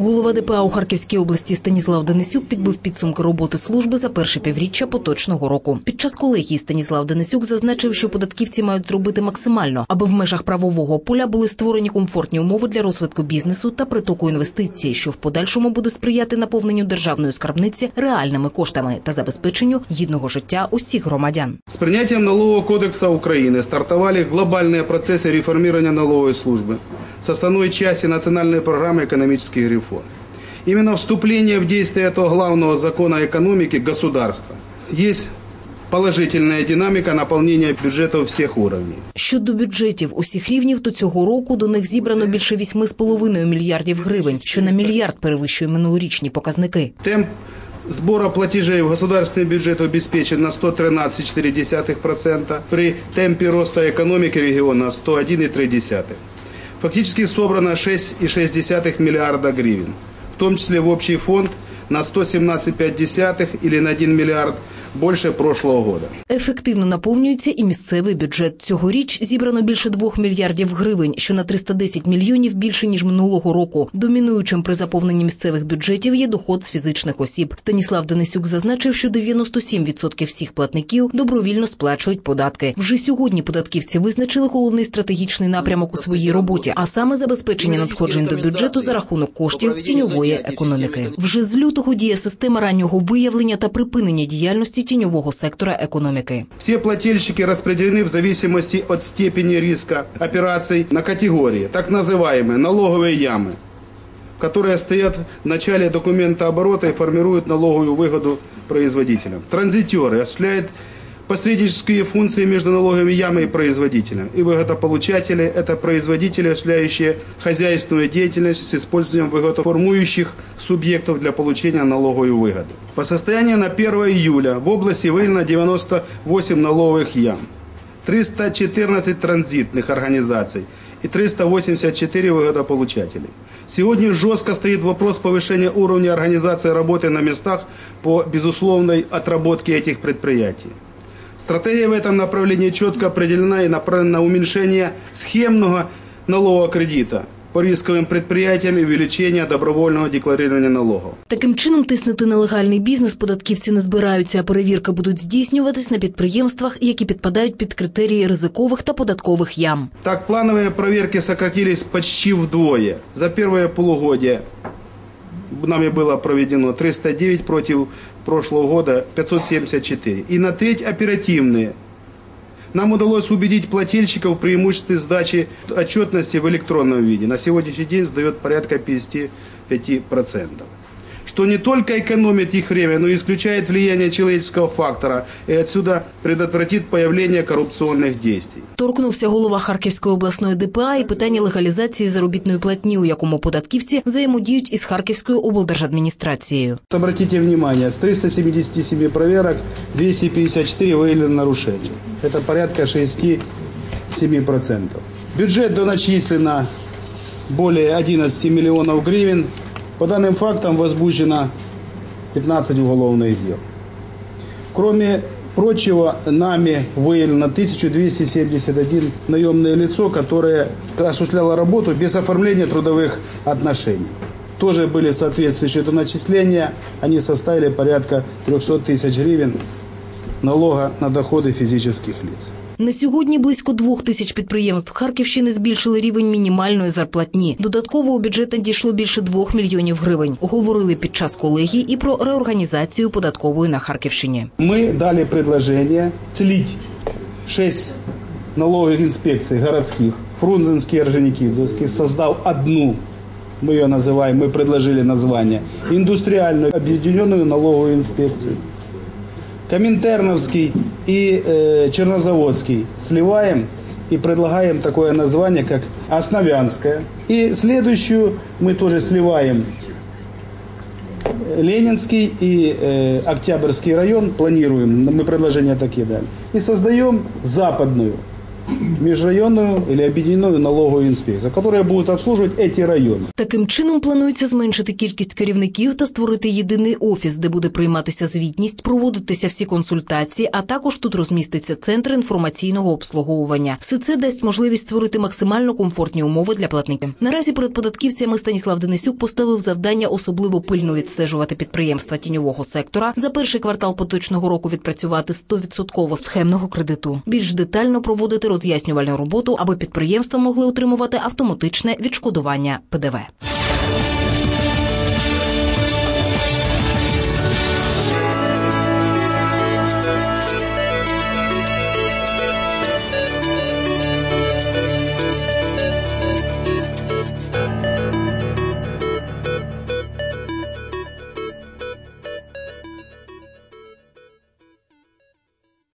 Голова ДПА у Харківській області Станіслав Денисюк підбив підсумки роботи служби за перше півріччя поточного року. Під час колегії Станіслав Денисюк зазначив, що податківці мають зробити максимально, аби в межах правового поля були створені комфортні умови для розвитку бізнесу та притоку інвестицій, що в подальшому буде сприяти наповненню державної скарбниці реальними коштами та забезпеченню гідного життя усіх громадян. С принятием налогового кодекса Украины стартовали глобальные процессы реформирования налоговой службы, составной части национальной программы экономических реформ. Именно вступление в действие этого главного закона экономики государства есть положительная динамика наполнения бюджетов всех уровней. Щодо бюджетів усіх рівнів, то цього року до них зібрано більше 8,5 мільярдів гривень, що на мільярд перевищує минулорічні показники. Темп сбора платежей в государственный бюджет обеспечен на 113,4%, при темпе роста экономики региона 101,3%. Фактически собрано 6,6 миллиарда гривен, в том числе в общий фонд на 117,5 или на 1 миллиард больше прошлого года. Ефективно наповнюється і місцевий бюджет. Цьогоріч зібрано більше 2 мільярдів гривень, що на 310 мільйонів більше ніж минулого року. Домінуючим при заповненні місцевих бюджетів є доход з фізичних осіб. Станіслав Денисюк зазначив, що 97% всіх платників добровільно сплачують податки. Вже сьогодні податківці визначили головний стратегічний напрямок у своїй роботі, а саме забезпечення надходжень до бюджету за рахунок коштів тіньової економіки. Вже з лютого діє система раннього виявлення та припинення діяльності тіньового сектора економіки. Все плательщики распределены в зависимости от степени риска операций на категории, так называемые налоговые ямы, которые стоят в начале документа оборота и формируют налоговую выгоду производителям. Транзитеры осуществляют посреднические функции между налоговыми ямой и производителем. И выгодополучатели – это производители, осуществляющие хозяйственную деятельность с использованием выгодоформующих субъектов для получения налоговой выгоды. По состоянию на 1 июля в области выявлено 98 налоговых ям, 314 транзитных организаций и 384 выгодополучателей. Сегодня жестко стоит вопрос повышения уровня организации работы на местах по безусловной отработке этих предприятий. Стратегия в этом направлении четко определена и направлена на уменьшение схемного налогового кредита по рисковым предприятиям и увеличение добровольного декларирования налогов. Таким чином тиснути на легальний бізнес податківці не збираються, а перевірки будуть здійснюватись на підприємствах, які підпадають під критерії ризикових та податкових ям. Так, плановые проверки сократились почти вдвое. За первое полугодие нами было проведено 309 против прошлого года 574. И на треть оперативные. Нам удалось убедить плательщиков в преимуществе сдачи отчетности в электронном виде. На сегодняшний день сдает порядка 55%. Что не только экономит их время, но и исключает влияние человеческого фактора и отсюда предотвратит появление коррупционных действий. Торкнувся голова Харківської обласної ДПА і питання легалізації заробітної платні, у якому податківці взаємодіють із Харківською облдержадміністрацією. Обратите внимание, с 377 проверок 254 выявлены нарушения. Это порядка 6-7%. Бюджет доначислено более 11 миллионов гривен. По данным фактам возбуждено 15 уголовных дел. Кроме прочего, нами выявлено 1271 наемное лицо, которое осуществляло работу без оформления трудовых отношений. Тоже были соответствующие доначисления. Они составили порядка 300 тысяч гривен налога на доходы физических лиц. На сьогодні близько двох тисяч підприємств Харківщини збільшили рівень мінімальної зарплатні. Додатково у бюджет надійшло більше двох мільйонів гривень. Говорили під час колегії і про реорганізацію податкової на Харківщині. Мы дали предложение слить 6 налоговых инспекций городских, Фрунзенский и Орджоникидзевский, создав одну, мы ее называем, мы предложили название, индустриальную объединенную налоговую инспекцию. Коминтерновский и э, Чернозаводский сливаем и предлагаем такое название, как Основянская. И следующую мы тоже сливаем. Ленинский и э, Октябрьский район планируем, мы предложения такие дали. И создаем западную межрайонную или объединенную налоговую инспекцию, которая будет обслуживать эти районы. Таким чином планується зменшити кількість керівників та створити єдиний офіс, де буде прийматися звітність, проводитися всі консультації, а також тут розміститься центр інформаційного обслуговування. Все це дасть можливість створити максимально комфортні умови для платників. Наразі перед податківцями Станіслав Денисюк поставив завдання особливо пильно відстежувати підприємства тіньового сектора за перший квартал поточного року відпрацювати 100% схемного кредиту, більш детально проводити роз'яснювальну роботу, аби підприємства могли отримувати автоматичне відшкодування ПДВ.